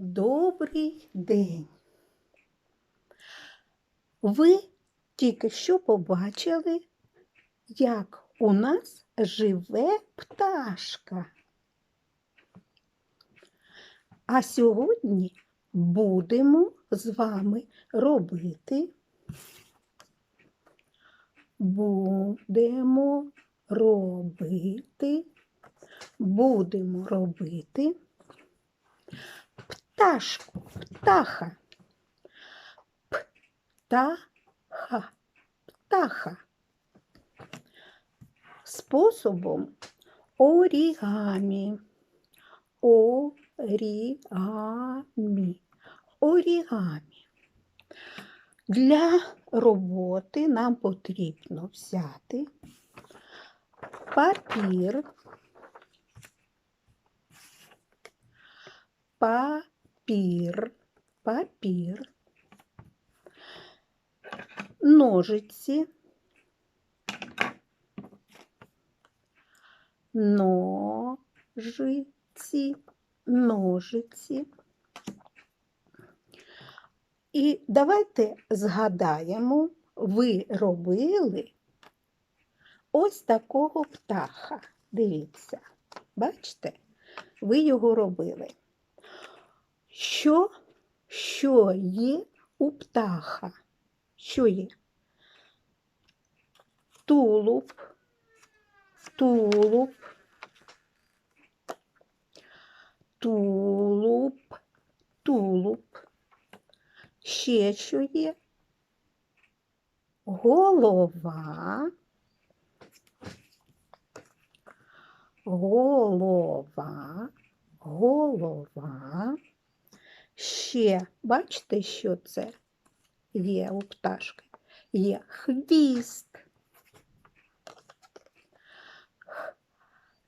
Добрий день. Ви тільки що побачили, як у нас живе пташка. А сьогодні будемо з вами робити. Будемо робити, будемо робити пташку, птаха. Птаха, птаха. Способом орігамі. Орігамі. Орігамі. Для роботи нам потрібно взяти папір, папір, папір, ножиці, ножиці, ножиці. І давайте згадаємо, ви робили ось такого птаха. Дивіться, бачите, ви його робили. Що, що є у птаха? Що є? Тулуб, тулуб, тулуб, тулуб. Ще що є? Голова, голова, голова. Ще, бачите, що це є у пташки? Є хвіст.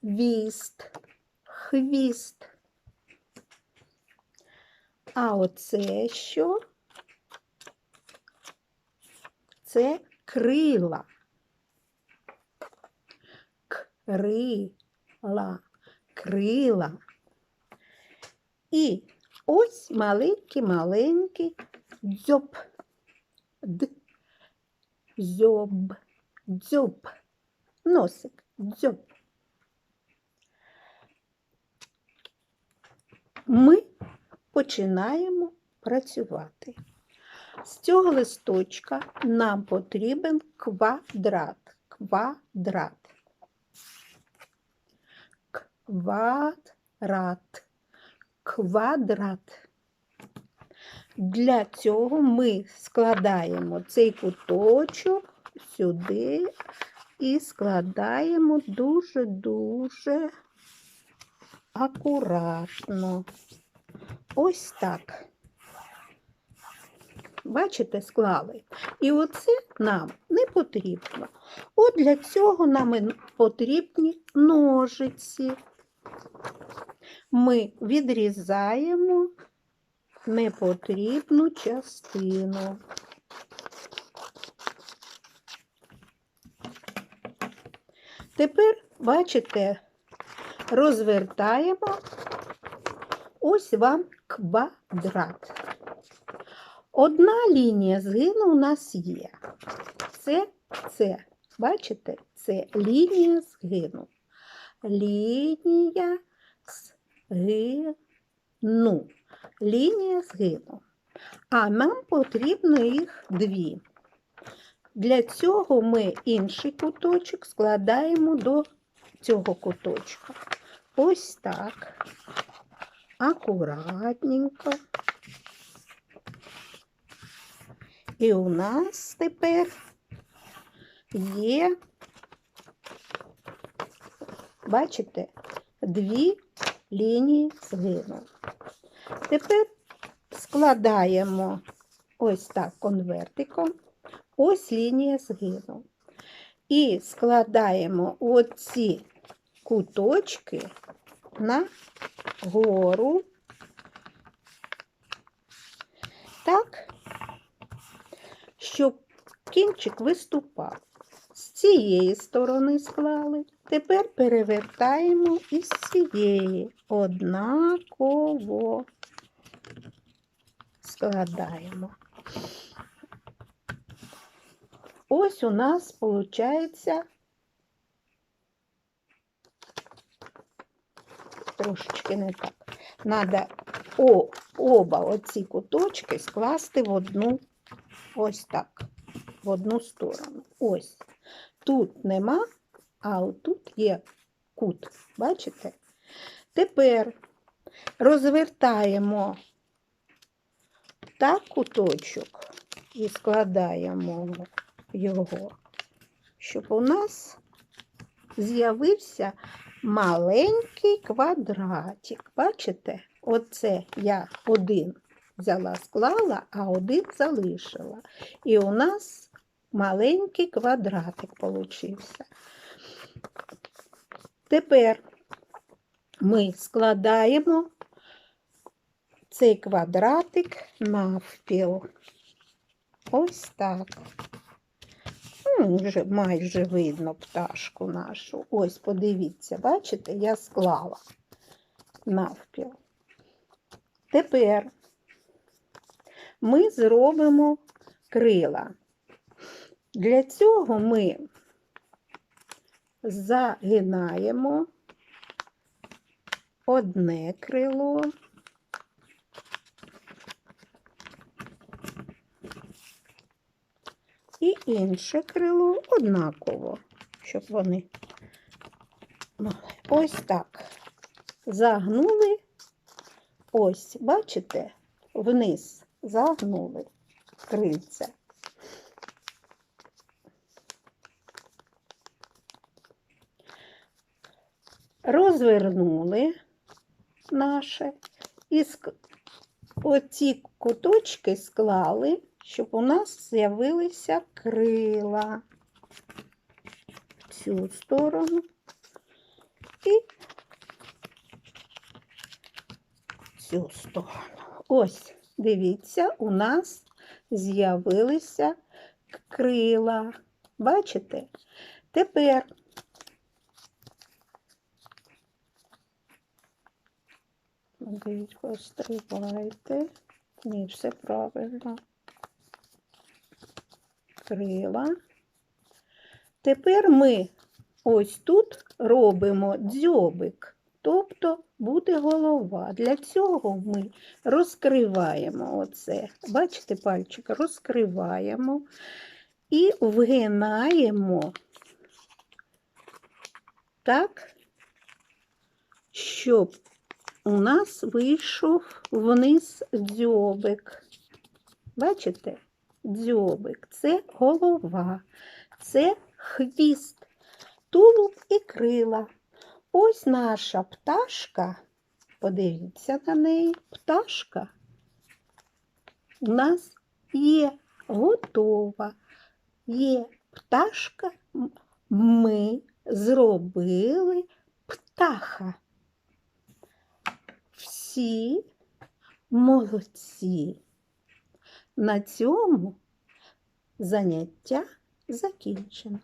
Хвіст, хвіст. А оце що? Це крила. Крила, крила. І ось маленький-маленький дзьоб. Д. Дзьоб, дзьоб. Носик, дзьоб. Ми починаємо працювати. З цього листочка нам потрібен квадрат. Квадрат. Квадрат. Квадрат. Для цього ми складаємо цей куточок сюди і складаємо дуже-дуже акуратно. Ось так. Бачите, склали. І оце нам не потрібно. От для цього нам потрібні ножиці. Ми відрізаємо непотрібну частину. Тепер, бачите, розвертаємо ось вам квадрат. Одна лінія згину у нас є. Це, це, бачите, це лінія згину. Лінія згину. Лінія згину. А нам потрібно їх дві. Для цього ми інший куточок складаємо до цього куточка. Ось так. Акуратненько. І у нас тепер є, бачите, дві лінії згину. Тепер складаємо ось так конвертиком, ось лінія згину. І складаємо оці куточки на гору. Так, щоб кінчик виступав. З цієї сторони склали. Тепер перевертаємо із цієї однаково. складаємо. Ось у нас виходить трошечки не так. Надо о, оба оці куточки скласти в одну, ось так, в одну сторону. Ось. Тут нема, а отут є кут. Бачите? Тепер розвертаємо так куточок і складаємо його, щоб у нас з'явився маленький квадратик. Бачите? Оце я один взяла, склала, а один залишила. І у нас маленький квадратик получився. Тепер ми складаємо цей квадратик навпіл. Ось так. Ну, Вже майже видно пташку нашу. Ось, подивіться, бачите, я склала навпіл. Тепер ми зробимо крила. Для цього ми загинаємо одне крило. І інше крило однаково, щоб вони. Ось так. Загнули, ось, бачите, вниз загнули крильця. Розвернули наше і оці куточки склали, щоб у нас з'явилися крила в цю сторону і в цю сторону. Ось, дивіться, у нас з'явилися крила. Бачите? Тепер Дивіться, стривайте. Ні, все правильно. Крила. Тепер ми ось тут робимо дзьобик, тобто буде голова. Для цього ми розкриваємо оце. Бачите, пальчик, розкриваємо і вгинаємо так, щоб у нас вийшов вниз дзьобик. Бачите? Дзьобик це голова, це хвіст, тулуб і крила. Ось наша пташка. Подивіться на неї, пташка у нас є готова. Є пташка, ми зробили птаха. Всі молодці. На цьому заняття закінчено.